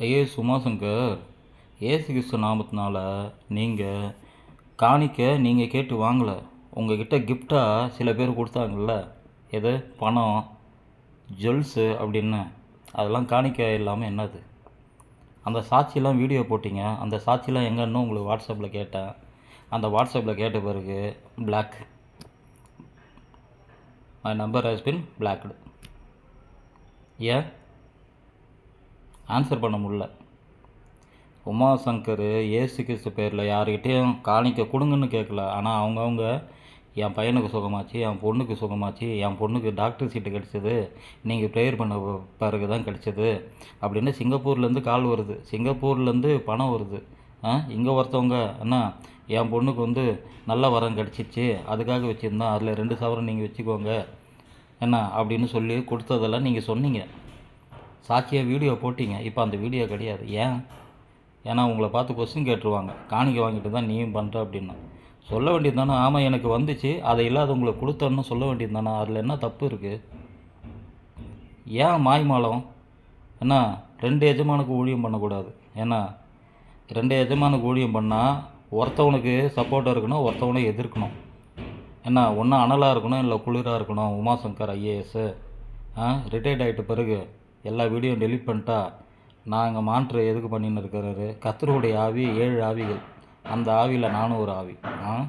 ஐயே சுமாசங்கர் ஏசு கிறிஸ்து நாமத்தினால நீங்கள் காணிக்க நீங்கள் கேட்டு வாங்கலை. உங்ககிட்ட கிஃப்டாக சில பேர் கொடுத்தாங்கல்ல. எது? பணம் ஜுவல்ஸு அப்படின்னு. அதெல்லாம் காணிக்க இல்லாமல் என்னது? அந்த சாட்சியெலாம் வீடியோ போட்டிங்க. அந்த சாட்சியெலாம் எங்கன்னு உங்களுக்கு வாட்ஸ்அப்பில் கேட்டேன். அந்த வாட்ஸ்அப்பில் கேட்ட பிறகு block my number has been blocked ஏன்? ஆன்சர் பண்ண முடியல. உமாசங்கர் ஏசு கிறிஸ்து பேரில் யாருக்கிட்டேயும் காணிக்க கொடுங்கன்னு கேட்கல ஆனால் அவங்கவுங்க என் பையனுக்கு சுகமாச்சு என் பொண்ணுக்கு சுகமாச்சு என் பொண்ணுக்கு டாக்டர் சீட்டு கிடச்சிது நீங்கள் ப்ரேயர் பண்ண பிறகு தான் கிடச்சிது அப்படின்னு சிங்கப்பூர்லேருந்து கால் வருது. சிங்கப்பூர்லேருந்து பணம் வருது. ஆ இங்கே ஒருத்தவங்க அண்ணா என் பொண்ணுக்கு வந்து நல்ல வரம் கிடச்சிச்சு அதுக்காக வச்சுருந்தோம். அதில் ரெண்டு சவரம் நீங்கள் வச்சுக்கோங்க என்ன அப்படின்னு சொல்லி கொடுத்ததெல்லாம் நீங்கள் சொன்னீங்க. சாட்சியாக வீடியோ போட்டீங்க. இப்போ அந்த வீடியோ கிடையாது. ஏன்? ஏன்னா உங்களை பார்த்து கொஸ்டின் கேட்டுருவாங்க. காணிக்கை வாங்கிட்டு தான் நீயும் பண்ணுற அப்படின்னு. சொல்ல வேண்டியது தானே ஆமாம் எனக்கு வந்துச்சு. அதை இல்லாத உங்களுக்கு கொடுத்தேன்னு சொல்ல வேண்டியது தானே அதில் என்ன தப்பு இருக்குது ஏன் மாய்மாலம்? என்ன ரெண்டு எஜமானுக்கு ஊழியம் பண்ணக்கூடாது. ஏன்னா ரெண்டு எஜமானுக்கு ஊழியம் பண்ணால் ஒருத்தவனுக்கு சப்போர்ட்டாக இருக்கணும் ஒருத்தவனை எதிர்க்கணும். என்ன ஒன்றா அனலாக இருக்கணும் இல்லை குளிராக இருக்கணும். உமாசங்கர் ஐஏஎஸ்ஸு ஆ ரிட்டையர்ட் ஆகிட்ட பிறகு எல்லா வீடியோ டெலீட் பண்ணிட்டா நாங்கள் மான்ட்ரு மாற்று எதுக்கு பண்ணின்னு இருக்கிறாரு? கத்தருடைய ஆவி ஏழு ஆவிகள். அந்த ஆவியில் நானும் ஒரு ஆவி. ஆ?